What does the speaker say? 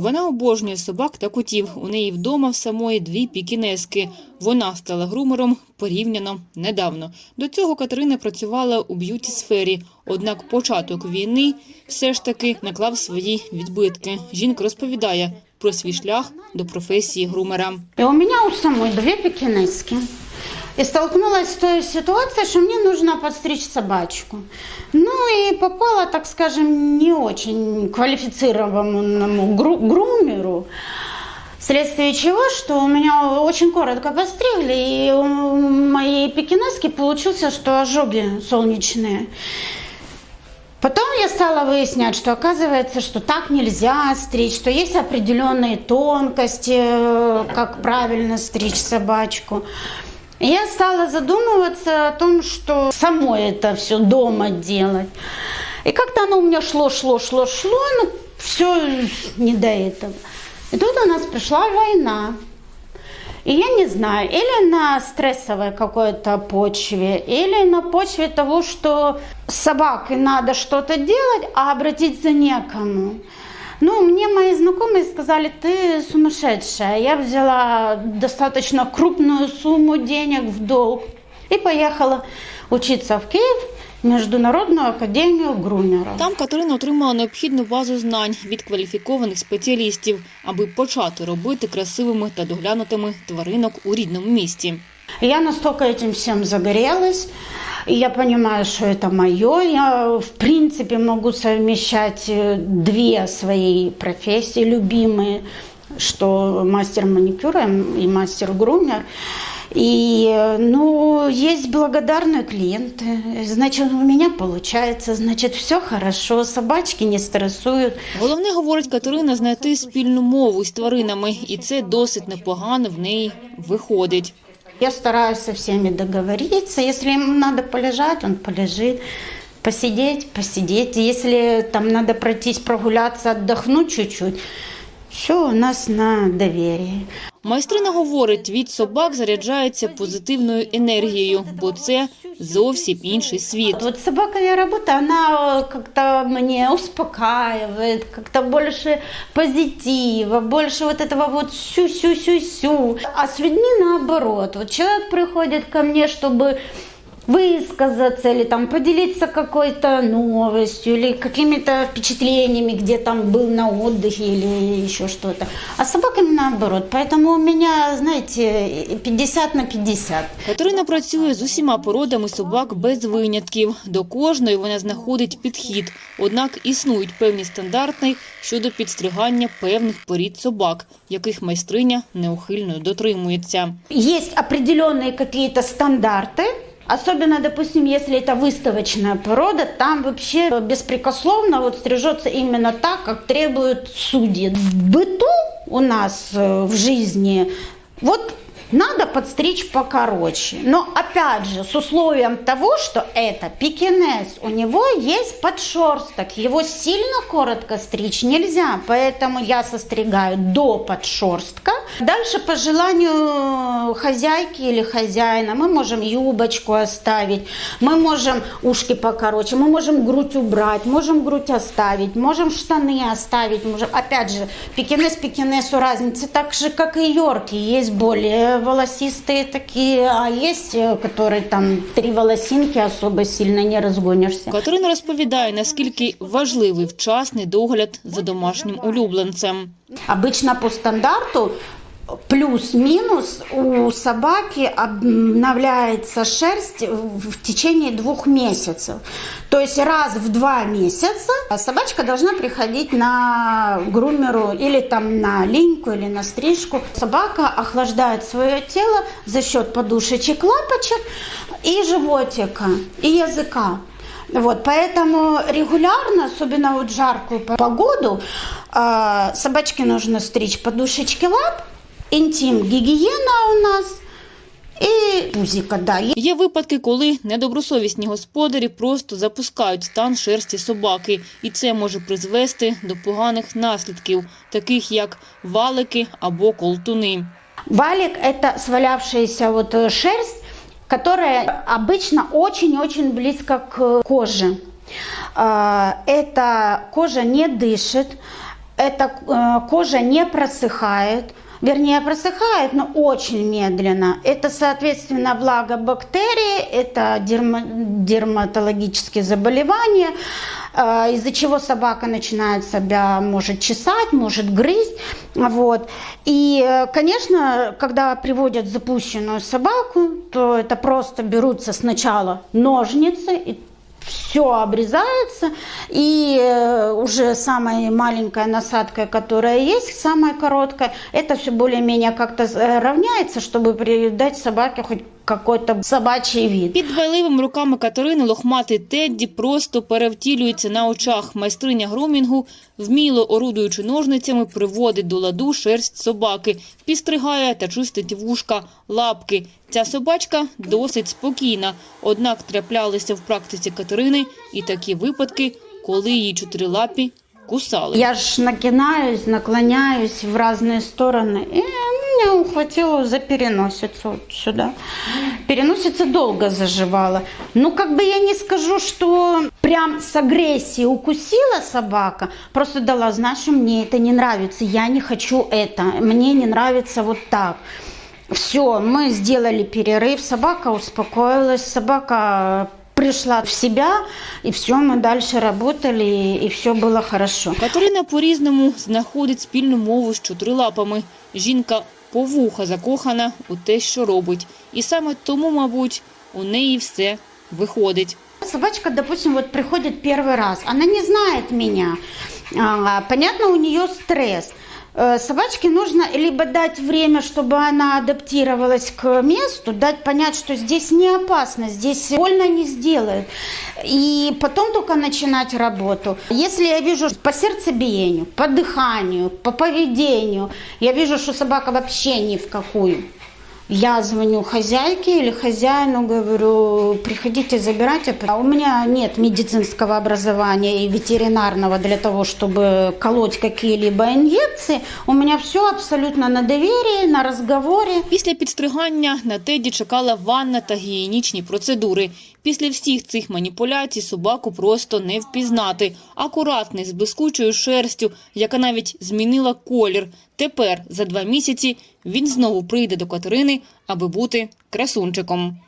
Вона обожнює собак та котів. У неї вдома в самої дві пікінески. Вона стала грумером порівняно недавно. До цього Катерина працювала у б'юті сфері. Однак початок війни все ж таки наклав свої відбитки. Жінка розповідає про свій шлях до професії грумера. У меня у самой две пекинески. И столкнулась с той ситуацией, что мне нужно подстричь собачку. Ну и попала, так скажем, не очень квалифицированному гру- грумеру. Вследствие чего, что у меня очень коротко постригли, и у моей пекинески получился, что ожоги солнечные. Потом я стала выяснять, что оказывается, что так нельзя стричь, что есть определенные тонкости, э, как правильно стричь собачку. И я стала задумываться о том, что самой это все дома делать. И как-то оно у меня шло, шло, шло, шло, ну все не до этого. И тут у нас пришла война. И я не знаю, или на стрессовой какой-то почве, или на почве того, что с собакой надо что-то делать, а обратиться некому. Ну, мне мои знакомые сказали, ты сумасшедшая. Я взяла достаточно крупную сумму денег в долг и поехала учиться в Киев в Международную академию грумеров. Там Катерина отримала необхідну базу знань від кваліфікованих спеціалістів, аби почати робити красивими та доглянутими тваринок у рідному місті. Я настолько этим всем загорелась, и я понимаю, что это мое. Я, в принципе, могу совмещать э, две свои профессии любимые, что мастер маникюра и мастер грумер. И, э, ну, есть благодарные клиенты, значит, у меня получается, значит, все хорошо, собачки не стрессуют. Головне, говорить Катерина, знайти спільну мову з тваринами, і це досить непогано в неї виходить. Я стараюсь со всеми договориться. Если ему надо полежать, он полежит. Посидеть, посидеть. Если там надо пройтись, прогуляться, отдохнуть чуть-чуть, все у нас на доверии. Майстрина говорить, від собак заряджається позитивною енергією, бо це зовсім інший світ. Вот собаковая работа, она э, как-то мне успокаивает, как-то больше позитива, больше вот этого вот сю-сю-сю-сю. А с людьми наоборот. Вот человек приходит ко мне, чтобы высказаться или там поделиться какой-то новостью или какими-то впечатлениями, где там был на отдыхе или еще что-то. А с собаками наоборот. Поэтому у меня, знаете, 50 на 50. Катерина працює з усіма породами собак без винятків. До кожної вона знаходить підхід. Однак існують певні стандарти щодо підстригання певних порід собак, яких майстриня неухильно дотримується. Есть определенные какие-то стандарты, Особенно, допустим, если это выставочная порода, там вообще беспрекословно вот стрижется именно так, как требуют судьи. В быту у нас э, в жизни вот надо подстричь покороче. Но опять же, с условием того, что это пекинес, у него есть подшерсток, его сильно коротко стричь нельзя, поэтому я состригаю до подшерстка. Дальше по желанию хозяйки или хозяина мы можем юбочку оставить, мы можем ушки покороче, мы можем грудь убрать, можем грудь оставить, можем штаны оставить, можем, опять же, пекинес пекинесу разница так же, как и йорки, есть более волосистые такие, а есть, э, которые там три волосинки особо сильно не разгонишься. Катерина розповідає, наскільки важливий вчасний догляд за домашнім улюбленцем. Обычно по стандарту плюс-минус у собаки обновляется шерсть в течение двух месяцев. То есть раз в два месяца собачка должна приходить на грумеру или там на линьку или на стрижку. Собака охлаждает свое тело за счет подушечек, лапочек и животика, и языка. Вот, поэтому регулярно, особенно вот жаркую погоду, э, собачке нужно стричь подушечки лап, интим гигиена у нас и пузика, да. Є випадки, коли недобросовісні господарі просто запускають стан шерсті собаки, і це може призвести до поганих наслідків, таких як валики або колтуни. Валик – это свалявшаяся вот э, шерсть, которая обычно очень-очень близко к коже. А, Эта кожа не дышит, эта э, кожа не просыхает. Вернее, просыхает, но очень медленно. Это, соответственно, благо бактерии, это дерма- дерматологические заболевания, э, из-за чего собака начинает себя, может чесать, может грызть. Вот. И, э, конечно, когда приводят запущенную собаку, то это просто берутся сначала ножницы и все обрезается, и э, уже самая маленькая насадка, которая есть, самая короткая, это все более-менее как-то э, равняется, чтобы придать собаке хоть какой-то собачий вид. Під дбайливими руками Катерини лохматий Тедді просто перевтілюється на очах. Майстриня грумінгу, вміло орудуючи ножницями, приводить до ладу шерсть собаки, підстригає та чистить вушка, лапки. Ця собачка досить спокійна, однак траплялися в практиці Катерини і такі випадки, коли її чотирилапі кусали. Я ж накинаюсь, наклоняюсь в разные стороны, и меня ухватило за переносицу вот сюда. Переносица долго заживала. Ну, как бы я не скажу, что прям с агрессией укусила собака, просто дала знать, что мне это не нравится, я не хочу это, мне не нравится вот так. Все, мы сделали перерыв, собака успокоилась, собака пришла в себя, и все, мы дальше работали, и все было хорошо. Катерина по-різному знаходить спільну мову з чотирилапами. Жінка по вуха закохана у те, що робить. І саме тому, мабуть, у неї все виходить. Собачка, допустим, вот приходит первый раз, она не знает меня. А, понятно, у нее стресс. Э, Собачке нужно либо дать время, чтобы она адаптировалась к месту, дать понять, что здесь не опасно, здесь больно не сделают. И потом только начинать работу. Если я вижу по сердцебиению, по дыханию, по поведению, я вижу, что собака вообще ни в какую. я звоню хозяйке или хозяину, говорю, приходите, забирать. А у меня нет медицинского образования и ветеринарного для того, чтобы колоть какие-либо инъекции. У меня все абсолютно на доверии, на разговоре. Після підстригання на Теді чекала ванна та гігієнічні процедури. Після всіх цих маніпуляцій собаку просто не впізнати. Акуратний, з блискучою шерстю, яка навіть змінила колір. Тепер, за два місяці, він знову прийде до Катерини, аби бути красунчиком.